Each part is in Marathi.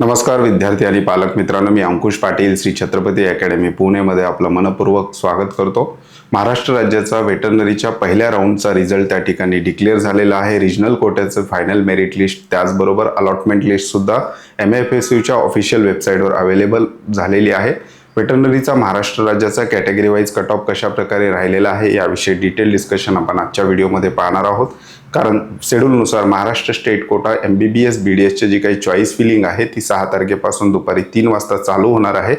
नमस्कार विद्यार्थी आणि पालक मित्रांनो मी अंकुश पाटील श्री छत्रपती अकॅडमी पुणेमध्ये आपलं मनपूर्वक स्वागत करतो. महाराष्ट्र राज्याचा वेटरनरीच्या पहिल्या राऊंडचा रिझल्ट त्या ठिकाणी डिक्लेअर झालेला आहे. रिजनल कोट्याचं फायनल मेरिट लिस्ट त्याचबरोबर अलॉटमेंट लिस्टसुद्धा एम एफ एस यूच्या ऑफिशियल वेबसाईटवर अवेलेबल झालेली आहे. वेटरनरीचा महाराष्ट्र राज्याचा कॅटेगरी वाईज कट ऑफ कशाप्रकारे राहिलेला आहे याविषयी डिटेल डिस्कशन आपण आजच्या व्हिडिओमध्ये पाहणार आहोत. कारण शेड्यूलनुसार Maharashtra state quota M B B S B D एसची जी काही चॉईस फिलिंग आहे ती सहा तारखेपासून दुपारी तीन वाजता चालू होणार आहे.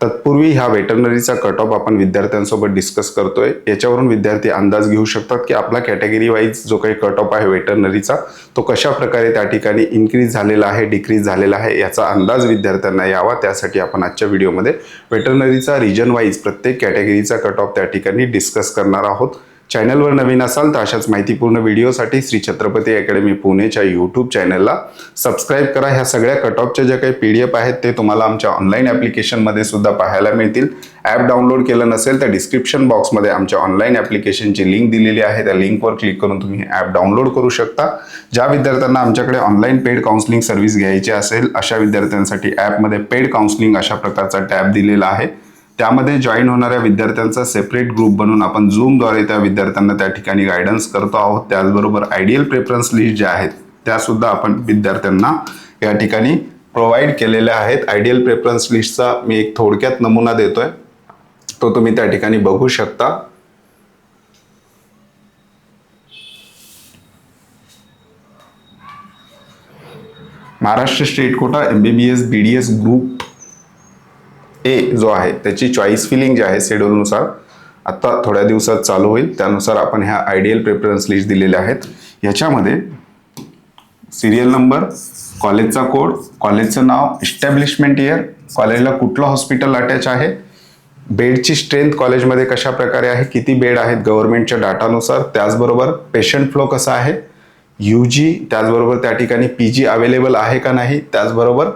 तत्पूर्वी ह्या वेटरनरीचा कट ऑफ आपण विद्यार्थ्यांसोबत डिस्कस करतोय. याच्यावरून विद्यार्थी अंदाज घेऊ शकतात की आपला कॅटेगरी वाईज जो काही कट ऑफ आहे वेटरनरीचा तो कशा प्रकारे त्या ठिकाणी इन्क्रीज झालेला आहे डिक्रीज झालेला आहे याचा अंदाज विद्यार्थ्यांना यावा. त्यासाठी आपण आजच्या व्हिडिओमध्ये वेटरनरीचा रिजन वाईज प्रत्येक कॅटेगरीचा कट ऑफ त्या ठिकाणी डिस्कस करणार आहोत. चॅनलवर नवीन असाल तर अशाच माहितीपूर्ण व्हिडिओसाठी श्री छत्रपती अकॅडमी पुणेच्या यूट्यूब चॅनलला सबस्क्राईब करा. ह्या सगळ्या कट ऑफच्या ज्या काही पी डी एफ आहेत ते तुम्हाला आमच्या ऑनलाईन ॲप्लिकेशनमध्ये सुद्धा पाहायला मिळतील. ॲप डाउनलोड केलं नसेल तर डिस्क्रिप्शन बॉक्समध्ये आमच्या ऑनलाईन ॲप्लिकेशनची लिंक दिलेली आहे. त्या लिंकवर क्लिक करून तुम्ही ॲप डाउनलोड करू शकता. ज्या विद्यार्थ्यांना आमच्याकडे ऑनलाईन पेड काउन्सिलिंग सर्व्हिस घ्यायची असेल अशा विद्यार्थ्यांसाठी ॲपमध्ये पेड काउन्सिलिंग अशा प्रकारचा टॅब दिलेला आहे. त्यामध्ये जॉईन होणाऱ्या विद्यार्थ्यांचा सेपरेट ग्रुप बनवून आपण झूमद्वारे त्या विद्यार्थ्यांना त्या ठिकाणी गायडन्स करतो आहोत. त्याचबरोबर आयडियल प्रेफरन्स लिस्ट ज्या आहेत त्यासुद्धा आपण विद्यार्थ्यांना या ठिकाणी प्रोव्हाइड केलेल्या आहेत. आयडियल प्रेफरन्स लिस्टचा मी एक थोडक्यात नमुना देतोय. तो तुम्ही त्या ठिकाणी बघू शकता. Maharashtra state quota M B B S B D S group A जो आहे त्याची चॉईस फिलिंग जी आहे शेड्यूलनुसार आत्ता थोड्या दिवसात चालू होईल. त्यानुसार आपण ह्या आयडियल प्रेफरन्स लिस्ट दिलेल्या आहेत. याच्यामध्ये सिरियल नंबर कॉलेजचा कोड कॉलेजचं नाव इस्टॅब्लिशमेंट इयर कॉलेजला कुठलं हॉस्पिटल अटॅच आहे बेडची स्ट्रेंथ कॉलेजमध्ये कशा प्रकारे आहे किती बेड आहेत गव्हर्नमेंटच्या डाटानुसार त्याचबरोबर पेशंट फ्लो कसा आहे यू जी त्याचबरोबर त्या ठिकाणी पी जी अवेलेबल आहे का नाही त्याचबरोबर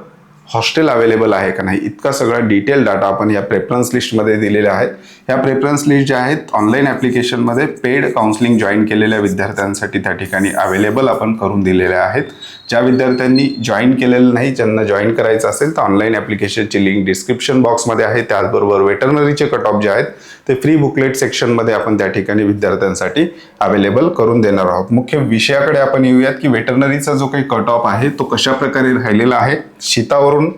हॉस्टेल अवेलेबल आहे का नाही? इतका सगळा डिटेल डाटा आपण या प्रेफरन्स लिस्टमध्ये दिलेला आहे. ह्या प्रेफरन्स लिस्ट ज्या आहेत ऑनलाईन ॲप्लिकेशनमध्ये पेड काउन्सिलिंग जॉईन केलेल्या विद्यार्थ्यांसाठी त्या ठिकाणी अवेलेबल आपण करून दिलेल्या आहेत. ज्या विद्यार्थ्यांनी जॉईन केलेलं नाही ज्यांना जॉईन करायचं असेल तर ऑनलाईन ॲप्लिकेशनची लिंक डिस्क्रिप्शन बॉक्समध्ये आहे. त्याचबरोबर वेटरनरीचे कट ऑफ जे आहेत ते फ्री बुकलेट सेक्शनमध्ये आपण त्या ठिकाणी विद्यार्थ्यांसाठी अवेलेबल करून देणार आहोत. मुख्य विषयाकडे आपण येऊयात की वेटरनरीचा जो काही कट ऑफ आहे तो कशा प्रकारे राहिलेला आहे? शीतावरून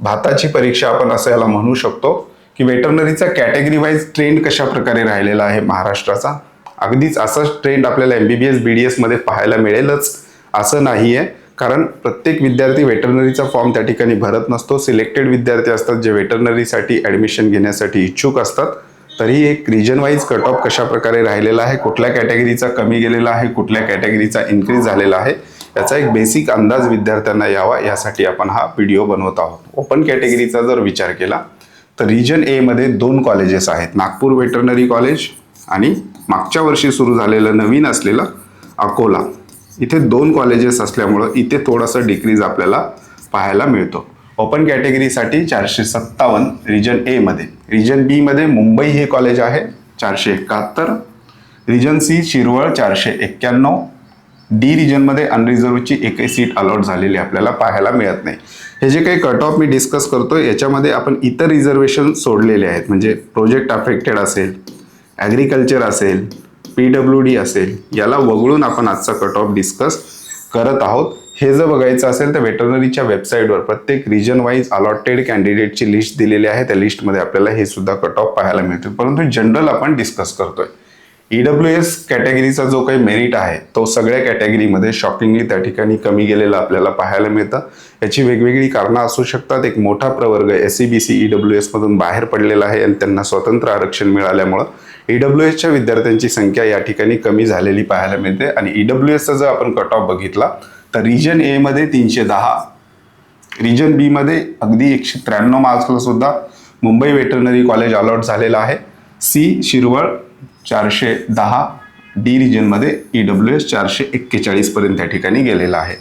भाताची परीक्षा आपण असं याला म्हणू शकतो की वेटरनरीचा कॅटेगरी वाईज ट्रेंड कशा प्रकारे राहिलेला आहे महाराष्ट्राचा? अगदीच असाच ट्रेंड आपल्याला M B B S B D एसमध्ये पाहायला मिळेलच असं नाही आहे कारण प्रत्येक विद्यार्थी वेटरनरीचा फॉर्म त्या ठिकाणी भरत नसतो. सिलेक्टेड विद्यार्थी असतात जे वेटरनरीसाठी ॲडमिशन घेण्यासाठी इच्छुक असतात. तरी एक रिजन वाईज कट ऑफ कशा प्रकारे राहिलेला आहे? कुठल्या कॅटेगरीचा कमी गेलेला आहे? कुठल्या कॅटेगरीचा इन्क्रीज झालेला आहे? याचा एक बेसिक अंदाज विद्यार्थ्यांना यावा यासाठी आपण हा व्हिडिओ बनवत आहोत. ओपन कॅटेगरीचा जर विचार केला तर रिजन एमध्ये दोन कॉलेजेस आहेत. नागपूर वेटरनरी कॉलेज आणि मागच्या वर्षी सुरू झालेलं नवीन असलेलं अकोला. इथे दोन कॉलेजेस असल्यामुळं इथे थोडंसं डिक्रीज आपल्याला पाहायला मिळतो. ओपन कॅटेगरीसाठी चारशे सत्तावन्न रिजन एमध्ये रिजन बीमध्ये मुंबई हे कॉलेज आहे चारशे एकाहत्तर. रिजन सी शिरवळ चारशे एक्क्याण्णव. डी रिजनमध्ये अनरिझर्वची एकही सीट अलॉट झालेली आपल्याला पाहायला मिळत नाही. हे जे काही कट ऑफ मी डिस्कस करतो याच्यामध्ये आपण इतर रिझर्वेशन सोडलेले आहेत. म्हणजे प्रोजेक्ट अफेक्टेड असेल ॲग्रिकल्चर असेल पी डब्ल्यू डी असेल याला वगळून आपण आजचा कट ऑफ डिस्कस करत आहोत. हे जर बघायचं असेल तर वेटरनरीच्या वेबसाईटवर प्रत्येक रिजन वाईज अलॉटेड कॅन्डिडेटची लिस्ट दिलेली आहे. त्या लिस्टमध्ये आपल्याला हे सुद्धा कट ऑफ पाहायला मिळतील. परंतु जनरल आपण डिस्कस करतोय. ईडब्ल्यू एस कॅटेगरीचा जो काही मेरिट आहे तो सगळ्या कॅटेगरीमध्ये शॉकिंगली त्या ठिकाणी कमी गेलेला आपल्याला पाहायला मिळतं. याची वेगवेगळी कारणं असू शकतात. एक मोठा प्रवर्ग S C B C E W एसमधून बाहेर पडलेला आहे आणि त्यांना स्वतंत्र आरक्षण मिळाल्यामुळं ईडब्ल्यू एसच्या विद्यार्थ्यांची संख्या या ठिकाणी कमी झालेली पाहायला मिळते. आणि ईडब्ल्यू एसचा जर आपण कट ऑफ बघितला तर रिजन एमध्ये तीनशे दहा रिजन बीमध्ये अगदी एकशे त्र्याण्णव मार्क्सला सुद्धा मुंबई वेटरनरी कॉलेज अलॉट झालेलं आहे. सी शिरवळ चारशे दहा डी रिजनमध्ये ई डब्ल्यू एस चारशे एक्केचाळीसपर्यंत त्या ठिकाणी गेलेला आहे.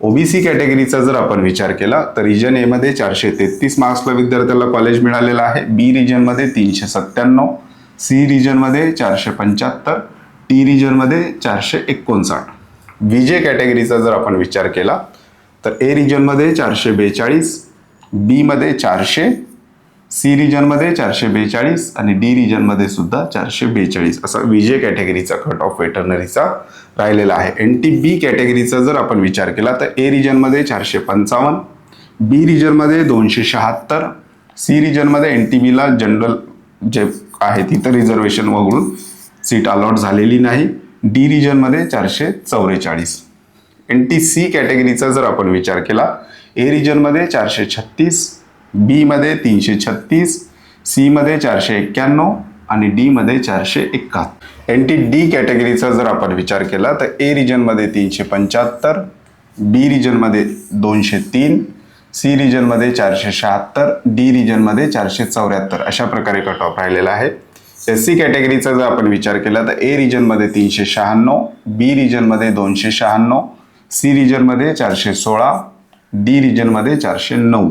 ओबीसी कॅटेगरीचा जर आपण विचार केला तर रिजन एमध्ये चारशे तेहतीस मार्क्सला विद्यार्थ्याला कॉलेज मिळालेलं आहे. बी रिजनमध्ये तीनशे सत्त्याण्णव सी रिजनमध्ये चारशे पंच्याहत्तर टी रिजनमध्ये चारशे एकोणसाठ. विजे कॅटेगरीचा जर आपण विचार केला तर ए रिजनमध्ये चारशे बेचाळीस बीमध्ये चारशे सी रिजनमध्ये चारशे बेचाळीस आणि डी रिजनमध्ये सुद्धा चारशे बेचाळीस असा विजय कॅटेगरीचा कट ऑफ वेटरनरीचा राहिलेला आहे. एन टी बी कॅटेगरीचा जर आपण विचार केला तर ए रिजनमध्ये चारशे पंचावन्न बी रिजनमध्ये दोनशे शहात्तर सी रिजनमध्ये एन टी बीला जनरल जे आहे तिथं रिझर्वेशन वगळून सीट अलॉट झालेली नाही. डी रिजनमध्ये चारशे चौवेचाळीस. एन टी सी कॅटेगरीचा जर आपण विचार केला ए रिजनमध्ये चारशे छत्तीस बीमध्ये तीनशे छत्तीस सीमध्ये चारशे एक्क्याण्णव आणि डीमध्ये चारशे एकाहत्तर एन टी डी कॅटेगरीचा जर आपण विचार केला तर ए रिजनमध्ये तीनशे पंच्याहत्तर बी रिजनमध्ये दोनशे तीन सी रिजनमध्ये चारशे शहात्तर डी रिजनमध्ये चारशे चौऱ्याहत्तर. अशा प्रकारे कट ऑफ राहिलेला आहे. एस सी कॅटेगरीचा जर आपण विचार केला तर ए रिजनमध्ये तीनशे शहाण्णव बी रिजनमध्ये दोनशे शहाण्णव सी रिजनमध्ये चारशे सोळा डी रिजनमध्ये चारशे नऊ.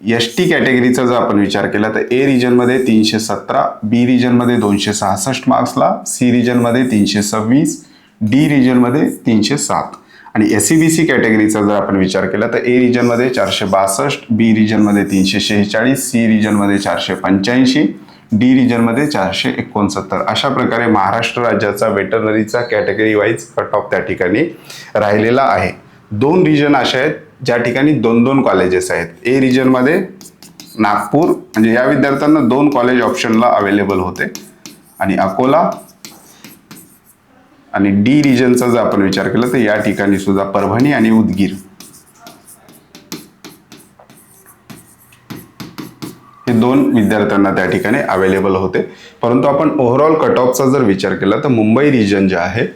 एस टी कॅटेगरीचा जर आपण विचार केला तर ए रिजनमध्ये तीनशे सतरा बी रिजनमध्ये दोनशे सहासष्ट मार्क्सला सी रिजनमध्ये तीनशे सव्वीस डी रिजनमध्ये तीनशे सात. आणि एस सी बी सी कॅटेगरीचा जर आपण विचार केला तर ए रिजनमध्ये चारशे बासष्ट बी रिजनमध्ये तीनशे शेहेचाळीस सी रिजनमध्ये चारशे पंच्याऐंशी डी रिजनमध्ये चारशे एकोणसत्तर. अशा प्रकारे महाराष्ट्र राज्याचा वेटरनरीचा कॅटेगरी वाईज कट ऑफ त्या ठिकाणी राहिलेला आहे. दोन रिजन असे आहेत ज्या ठिकाणी दोन दोन कॉलेजेस आहेत. ए रिजनमध्ये नागपूर म्हणजे या विद्यार्थ्यांना दोन कॉलेज ऑप्शनला अवेलेबल होते. आणि अकोला आणि डी रिजनचा जर आपण विचार केला तर या ठिकाणी सुद्धा परभणी आणि उदगीर. हे दोन विद्यार्थ्यांना त्या ठिकाणी अवेलेबल होते. परंतु आपण ओव्हरऑल कट ऑफचा जर विचार केला तर मुंबई रिजन जे आहे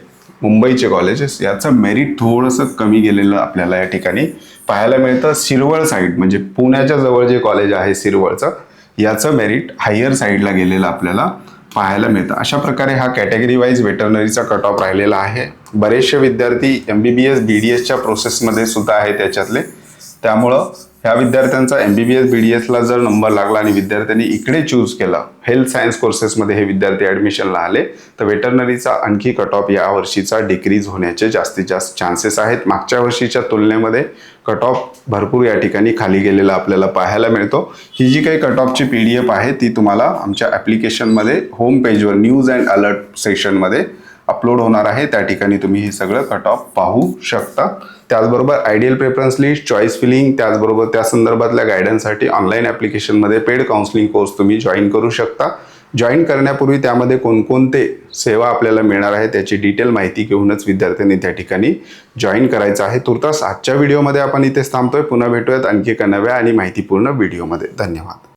मुंबईचे कॉलेजेस याचं मेरिट थोडंसं कमी गेलेलं आपल्याला या ठिकाणी पाहायला मिळतं सिरवळ साईड म्हणजे पुण्याच्या जवळ जे कॉलेज आहे सिरवळचं याचं मेरिट हायर साईडला गेलेलं आपल्याला पाहायला मिळतं. अशा प्रकारे हा कॅटेगरी वाईज वेटरनरीचा कट ऑफ राहिलेला आहे. बरेचसे विद्यार्थी M B B S B D एसच्या प्रोसेसमध्ये सुद्धा आहे त्याच्यातले. त्यामुळं ह्या विद्यार्थ्यांचा M B B S B D एसला जर नंबर लागला आणि विद्यार्थ्यांनी इकडे चूज केला हेल्थ सायन्स कोर्सेसमध्ये हे विद्यार्थी ॲडमिशनला आले तर वेटरनरीचा आणखी कट ऑफ यावर्षीचा डिक्रीज होण्याचे जास्तीत जास्त चान्सेस आहेत. मागच्या वर्षीच्या तुलनेमध्ये कट ऑफ भरपूर या ठिकाणी खाली गेलेला आपल्याला पाहायला मिळतो. ही जी काही कट ऑफची पी डी एफ आहे ती तुम्हाला आमच्या ॲप्लिकेशनमध्ये होम पेजवर न्यूज अँड अलर्ट सेक्शनमध्ये अपलोड होणार आहे. त्या ठिकाणी तुम्ही हे सगळं कट ऑफ पाहू शकता. त्याचबरोबर ideal preference list choice filling त्याचबरोबर त्या संदर्भातल्या गायडन्ससाठी ऑनलाईन ॲप्लिकेशनमध्ये पेड काउन्सिलिंग कोर्स तुम्ही जॉईन करू शकता. जॉईन करण्यापूर्वी त्यामध्ये कोणकोणते सेवा आपल्याला मिळणार आहे त्याची डिटेल माहिती घेऊनच विद्यार्थ्यांनी त्या ठिकाणी जॉईन करायचं आहे. तुर्तास आजच्या व्हिडिओमध्ये आपण इथेच थांबतोय. पुन्हा भेटूयात आणखी एका नव्या आणि माहितीपूर्ण व्हिडिओमध्ये धन्यवाद.